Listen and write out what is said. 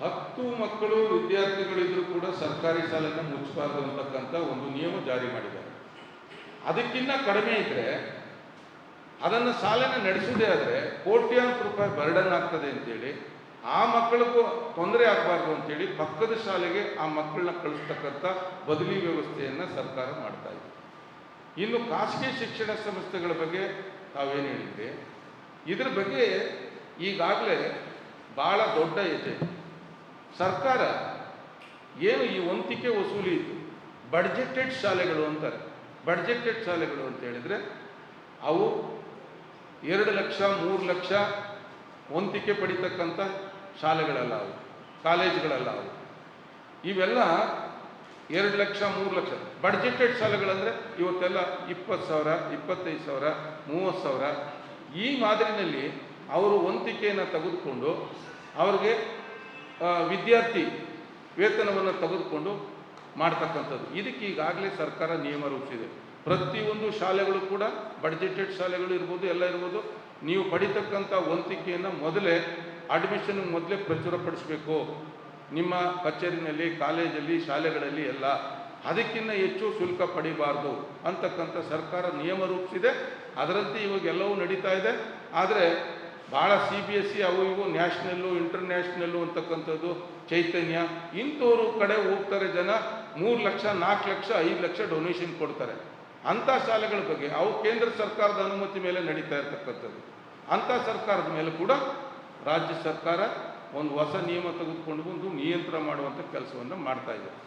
ಹತ್ತು ಮಕ್ಕಳು ವಿದ್ಯಾರ್ಥಿಗಳಿದ್ರು ಕೂಡ ಸರ್ಕಾರಿ ಶಾಲೆಯನ್ನು ಮುಚ್ಚಬಾರ್ದು ಅಂತಕ್ಕಂಥ ಒಂದು ನಿಯಮ ಜಾರಿ ಮಾಡಿದ್ದಾರೆ ಅದಕ್ಕಿಂತ ಕಡಿಮೆ ಇದ್ರೆ ಅದನ್ನು ಶಾಲೆನ ನಡೆಸೋದೇ ಆದರೆ ಕೋಟ್ಯಾಂತರ ರೂಪಾಯಿ ಬರ್ಡನ್ ಆಗ್ತದೆ ಅಂತೇಳಿ, ಆ ಮಕ್ಕಳಿಗೂ ತೊಂದರೆ ಆಗಬಾರ್ದು ಅಂತೇಳಿ ಪಕ್ಕದ ಶಾಲೆಗೆ ಆ ಮಕ್ಕಳನ್ನ ಕಳಿಸ್ತಕ್ಕಂಥ ಬದಲಿ ವ್ಯವಸ್ಥೆಯನ್ನು ಸರ್ಕಾರ ಮಾಡ್ತಾ ಇದೆ. ಇನ್ನು ಖಾಸಗಿ ಶಿಕ್ಷಣ ಸಂಸ್ಥೆಗಳ ಬಗ್ಗೆ ತಾವೇನು ಹೇಳಿದ್ರಿ? ಇದ್ರ ಬಗ್ಗೆ ಈಗಾಗಲೇ ಭಾಳ ದೊಡ್ಡ ಇದೆ. ಸರ್ಕಾರ ಏನು ಈ ವಂತಿಕೆ ವಸೂಲಿ ಇತ್ತು? ಬಡ್ಜೆಟೆಡ್ ಶಾಲೆಗಳು ಅಂತಾರೆ. ಬಡ್ಜೆಟೆಡ್ ಶಾಲೆಗಳು ಅಂತ ಹೇಳಿದರೆ ಅವು ಎರಡು ಲಕ್ಷ, ಮೂರು ಲಕ್ಷ ವಂತಿಕೆ ಪಡಿತಕ್ಕಂಥ ಶಾಲೆಗಳಲ್ಲ ಅವು, ಕಾಲೇಜುಗಳಲ್ಲ ಅವು. ಇವೆಲ್ಲ ಎರಡು ಲಕ್ಷ, ಮೂರು ಲಕ್ಷ. ಬಡ್ಜೆಟೆಡ್ ಶಾಲೆಗಳಂದರೆ ಇವತ್ತೆಲ್ಲ ಇಪ್ಪತ್ತು ಸಾವಿರ, ಇಪ್ಪತ್ತೈದು ಸಾವಿರ, ಮೂವತ್ತು ಸಾವಿರ. ಈ ಮಾದರಿನಲ್ಲಿ ಅವರು ವಂತಿಕೆಯನ್ನು ತೆಗೆದುಕೊಂಡು ಅವ್ರಿಗೆ ವಿದ್ಯಾರ್ಥಿ ವೇತನವನ್ನು ತೆಗೆದುಕೊಂಡು ಮಾಡ್ತಕ್ಕಂಥದ್ದು. ಇದಕ್ಕೆ ಈಗಾಗಲೇ ಸರ್ಕಾರ ನಿಯಮ ರೂಪಿಸಿದೆ. ಪ್ರತಿಯೊಂದು ಶಾಲೆಗಳು ಕೂಡ ಬಡ್ಜೆಟೆಡ್ ಶಾಲೆಗಳು ಇರ್ಬೋದು, ಎಲ್ಲ ಇರ್ಬೋದು, ನೀವು ಪಡಿತಕ್ಕಂಥ ವಂತಿಕೆಯನ್ನು ಮೊದಲೇ ಅಡ್ಮಿಷನ್ ಮೊದಲೇ ಪ್ರಚುರಪಡಿಸಬೇಕು. ನಿಮ್ಮ ಕಚೇರಿನಲ್ಲಿ, ಕಾಲೇಜಲ್ಲಿ, ಶಾಲೆಗಳಲ್ಲಿ ಎಲ್ಲ ಅದಕ್ಕಿಂತ ಹೆಚ್ಚು ಶುಲ್ಕ ಪಡಿಬಾರ್ದು ಅಂತಕ್ಕಂಥ ಸರ್ಕಾರ ನಿಯಮ ರೂಪಿಸಿದೆ. ಅದರಂತೆ ಇವಾಗ ಎಲ್ಲವೂ ನಡೀತಾ ಇದೆ. ಆದರೆ ಭಾಳ ಸಿ ಬಿ ಎಸ್ ಸಿ ಅವು ಇವು, ನ್ಯಾಷನಲ್ಲು, ಇಂಟರ್ನ್ಯಾಷನಲ್ಲು ಅಂತಕ್ಕಂಥದ್ದು, ಚೈತನ್ಯ, ಇಂಥವ್ರು ಕಡೆ ಹೋಗ್ತಾರೆ ಜನ, ಮೂರು ಲಕ್ಷ, ನಾಲ್ಕು ಲಕ್ಷ, ಐದು ಲಕ್ಷ ಡೊನೇಷನ್ ಕೊಡ್ತಾರೆ. ಅಂಥ ಶಾಲೆಗಳ ಬಗ್ಗೆ, ಅವು ಕೇಂದ್ರ ಸರ್ಕಾರದ ಅನುಮತಿ ಮೇಲೆ ನಡೀತಾ ಇರ್ತಕ್ಕಂಥದ್ದು. ಅಂಥ ಸರ್ಕಾರದ ಮೇಲೆ ಕೂಡ ರಾಜ್ಯ ಸರ್ಕಾರ ಒಂದು ಹೊಸ ನಿಯಮ ತೆಗೆದುಕೊಂಡು ಬಂದು ನಿಯಂತ್ರಣ ಮಾಡುವಂಥ ಕೆಲಸವನ್ನು ಮಾಡ್ತಾ ಇದೆ.